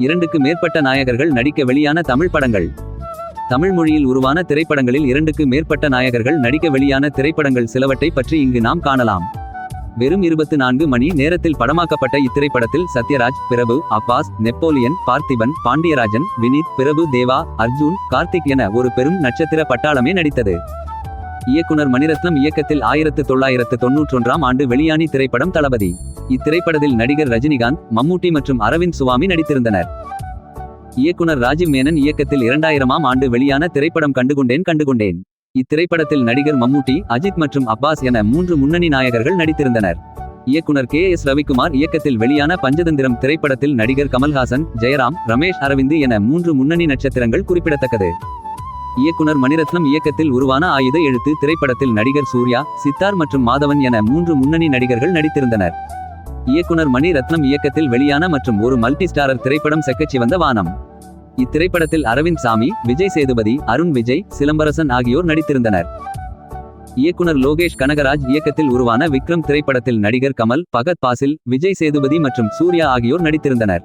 இரண்டுக்கு மேற்பட்ட நாயகர்கள் நடிக்க வெளியான தமிழ் படங்கள். தமிழ் மொழியில் உருவான திரைப்படங்களில் இரண்டுக்கு மேற்பட்ட நாயகர்கள் நடிக்க வெளியான திரைப்படங்கள் சிலவற்றை பற்றி இங்கு நாம் காணலாம். வெறும் இருபத்து நான்கு மணி நேரத்தில் படமாக்கப்பட்ட இத்திரைப்படத்தில் சத்யராஜ் பிரபு அப்பாஸ் நெப்போலியன் பார்த்திபன் பாண்டியராஜன் வினித் பிரபு தேவா அர்ஜுன் கார்த்திக் என ஒரு பெரும் நட்சத்திர பட்டாளமே நடித்தது. இயக்குனர் மணிரத்னம் இயக்கத்தில் ஆயிரத்து தொள்ளாயிரத்து தொன்னூற்றொன்றாம் ஆண்டு வெளியானி திரைப்படம் தளபதி. இத்திரைப்படத்தில் நடிகர் ரஜினிகாந்த் மம்மூட்டி மற்றும் அரவிந்த் சுவாமி நடித்திருந்தனர். இயக்குனர் ராஜீவ் மேனன் இயக்கத்தில் இரண்டாயிரமாம் ஆண்டு வெளியான திரைப்படம் கண்டுகொண்டேன் கண்டுகொண்டேன். இத்திரைப்படத்தில் நடிகர் மம்மூட்டி அஜித் மற்றும் அப்பாஸ் என மூன்று முன்னணி நாயகர்கள் நடித்திருந்தனர். இயக்குனர் கே எஸ் ரவிக்குமார் இயக்கத்தில் வெளியான பஞ்சதந்திரம் திரைப்படத்தில் நடிகர் கமல்ஹாசன் ஜெயராம் ரமேஷ் அரவிந்து என மூன்று முன்னணி நட்சத்திரங்கள் குறிப்பிடத்தக்கது. இயக்குனர் மணிரத்னம் இயக்கத்தில் உருவான ஆயுத எழுத்து திரைப்படத்தில் நடிகர் சூர்யா சித்தார் மற்றும் மாதவன் என மூன்று முன்னணி நடிகர்கள் நடித்திருந்தனர். இயக்குனர் மணி ரத்னம் இயக்கத்தில் வெளியான மற்றும் ஒரு மல்டி ஸ்டாரர் திரைப்படம் செக்கச்சி வந்த வானம். இத்திரைப்படத்தில் அரவிந்த் சாமி விஜய் சேதுபதி அருண் விஜய் சிலம்பரசன் ஆகியோர் நடித்திருந்தனர். இயக்குனர் லோகேஷ் கனகராஜ் இயக்கத்தில் உருவான விக்ரம் திரைப்படத்தில் நடிகர் கமல் பகத் பாசில் விஜய் சேதுபதி மற்றும் சூர்யா ஆகியோர் நடித்திருந்தனர்.